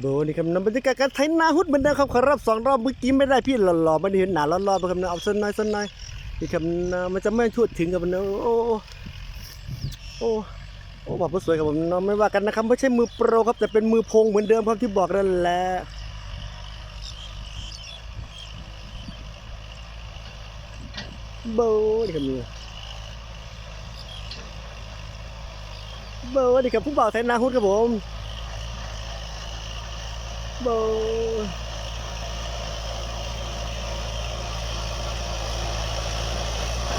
โบนี่ครับน้ำบรรยากาศการไถนาฮุดเหมือนเดิมครับขอรับสองรอบเมื่อกี้ไม่ได้พี่หล่อๆไม่ได้เห็นหนาหล่อๆไปครับนะเอาสนหน่อยสนหน่อยนี่ครับนะมันจะไม่ทั่วถึงกับมันนะโอ้โอ้โอ้บอกว่าสวยครับผมเนาะไม่ว่ากันนะครับไม่ใช่มือโปรครับแต่เป็นมือพงเหมือนเดิมครับที่บอกนั่นแหละโบนี่ครับนี่โบนี่ครับผู้บ่าวไถนาฮุดครับผม บ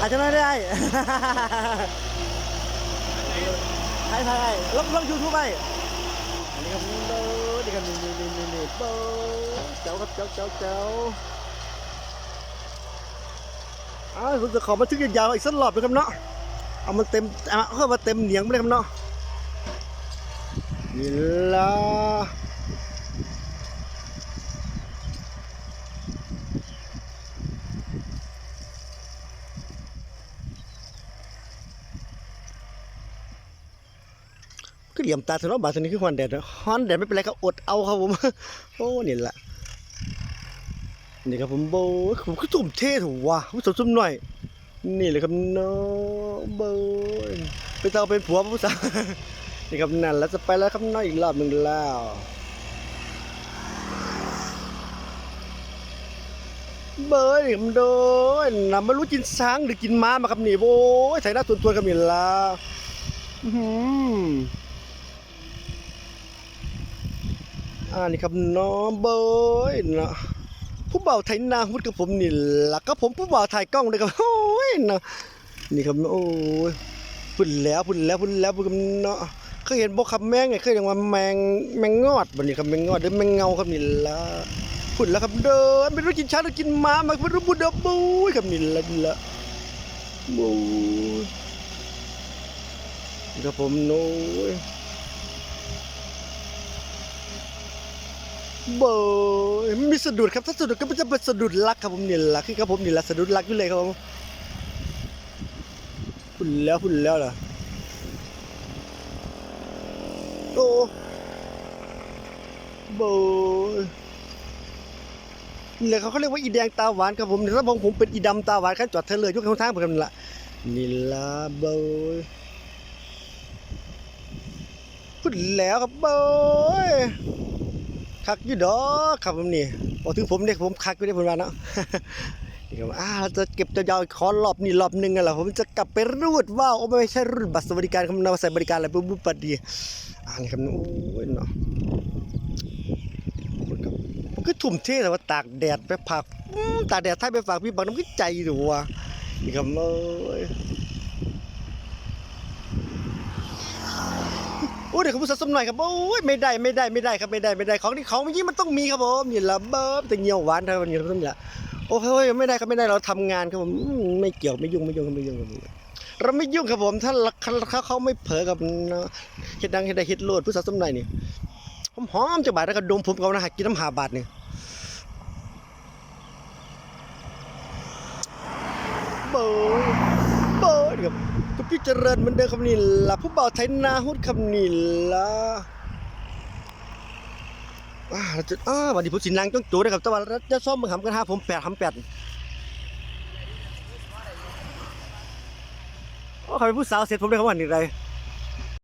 อาจจะไม่ได้ใช่ใช่ลองลองยูทูบไปอันนี้ครับโบนี่ครับนี่นี่นี่นี่โบเจ้าครับเจ้าเจ้าเจ้าอ้าวคุณจะขอมาทึกยาวๆอีกสักรอบนะครับเนาะ เอามันเต็มเอาเข้ามาเต็มเหนียงไปเลยครับเนาะนี่ละ ก็เหลี่ยมตาสนอบาสนี้คือฮอนแดดฮอนแดดไม่เป็นไรครับอดเอาครับผมโอ้นี่แหละนี่ครับผมโบผมก็ตุ่มเท่ถูกว่ะผู้สมซุ่มหน่อย นี่เลยครับน้องโบไปเตาเป็นผัวผู้สาวนี่ครับนั่นแล้วจะไปแล้วครับน้อยอีกรอบหนึ่งแล้วเบยนี่ครับโดนนะไม่รู้กินช้างหรือกินม้ามาครับนี่โอ้ยใส่หน้าตัวตัวๆครับนี่ละ อ่านี่ครับน้องเบยนะผู้บ่าวไทยนาฮุดกับผมนี่ล่ะก็ผมผู้บ่าวถ่ายกล้องเลยครับโอ้ยนะนี่ครับโอ้ยพุ่นแล้วพุ่นแล้วพุ่นแล้วพุ่นกับเนาะเคยเห็นบ่ครับแมงไงเคยเห็นว่าแมงแมงงอดบ่นี่ครับแมงงอดหรือแมงเงาครับนี่ล่ะพุ่นแล้วครับเดินไม่รู้กินช้าหรือกินม้ามาไม่รู้บุดเดบุยครับนี่ล่ะนี่ล่ะบุยครับผมโน้ย เบยไม่มีสะดุดครับถ้าสะดุดก็มันจะเป็นสะดุดรักครับผมนี่รักคือครับผมนี่รักสะดุดรักอยู่เลยครับผมหุ่นแล้วหุ่นแล้วล่ะโอ้เบยนี่แหละเขาเขาเรียกว่าอีแดงตาหวานครับผมถ้าผมผมเป็นอีดำตาหวานขั้นจอดเธอเลยยกข้างทางผมกันละนี่ละเบยหุ่นแล้วครับเบย คักอยู่ดอกครับผมนี่พอถึงผมเนี่ยผมคักอยู่ได้ผมว่าเนาะนี่ครับอ่าเราจะเก็บตัวยาวอีกคอนรอบนี่รอบหนึ่งกันแหละผมจะกลับไปรูดว่าวโอ้ไม่ใช่รูดบัตรสวัสดิการคำนาวใส่บริการอะไรปุ๊บปุ๊บปัดดีอ่านี่ครับโอ้ยเนาะมันก็มันก็ทุ่มเทแต่ว่าตากแดดไปผักตากแดดท้ายไปฝากพี่บังน้ำก็ใจดูว่ะนี่ครับโอ้ย อ้ยเดี๋ยวคุณผู้ชมสมหน่อยครับโอ้ยไม่ได้ไม่ได้ไม่ได้ครับไม่ได้ไม่ได้ของที่ของเมื่อกี้มันต้องมีครับผมนี่ละเบิ้มแต่เงียวหวานเท่านี้ครับนี่ละโอ้ยไม่ได้ครับไม่ได้เราทำงานครับผมไม่เกี่ยวไม่ยุ่งไม่ยุ่งไม่ยุ่งครับผมเราไม่ยุ่งครับผม ถ้าเขาเขาไม่เผลอกับเนาะเฮ็ดดังเฮ็ดได้เฮ็ดโลดผู้สาวสมหน่อยนี่ผมหอมจังบาดแล้วก็ดมผมเขานะหากินน้ำหาบาทนี่ยบิ้มเบิ้ม ครับก็พี่เจริญเหมือนเดิมคำนี้ล่ะผู้บ่าวไทยนาฮุดคำนี้ล่ะว่าเราจะอ้าวันนี้ผมสินนางจ้องจ้นะครับตะวันราจะซ่อมมือหำกันหาผมแปดหำแปดโอ้ใครเป็นผู้สาวเสร็จผมได้คำว่านี่ไร